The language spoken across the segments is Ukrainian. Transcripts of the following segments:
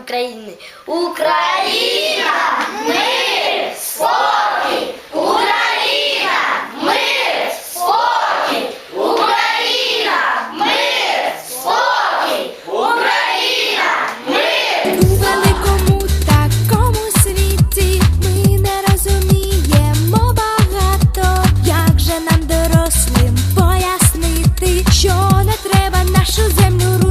України. Україна, мир, спокій! Україна, мир, спокій! Україна, мир, спокій! Україна, мир! У великому такому світі ми не розуміємо багато, як же нам дорослим пояснити, що не треба нашу землю рухати.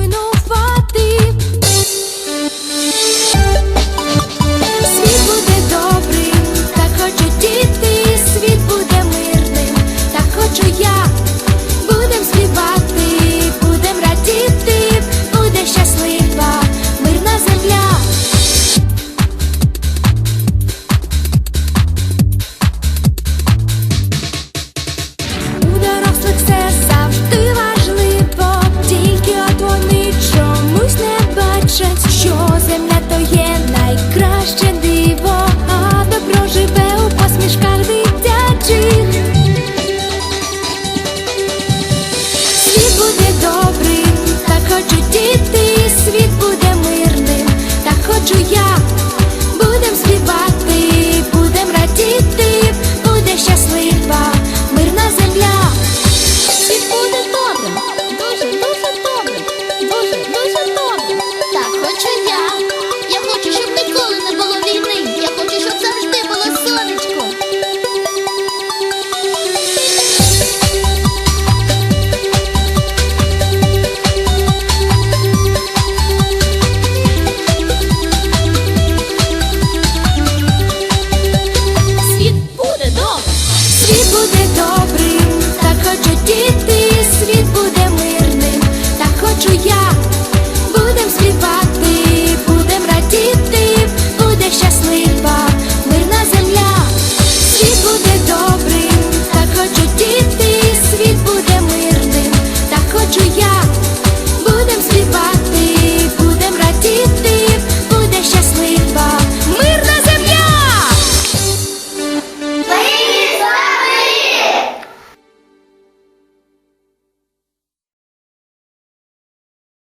я. я.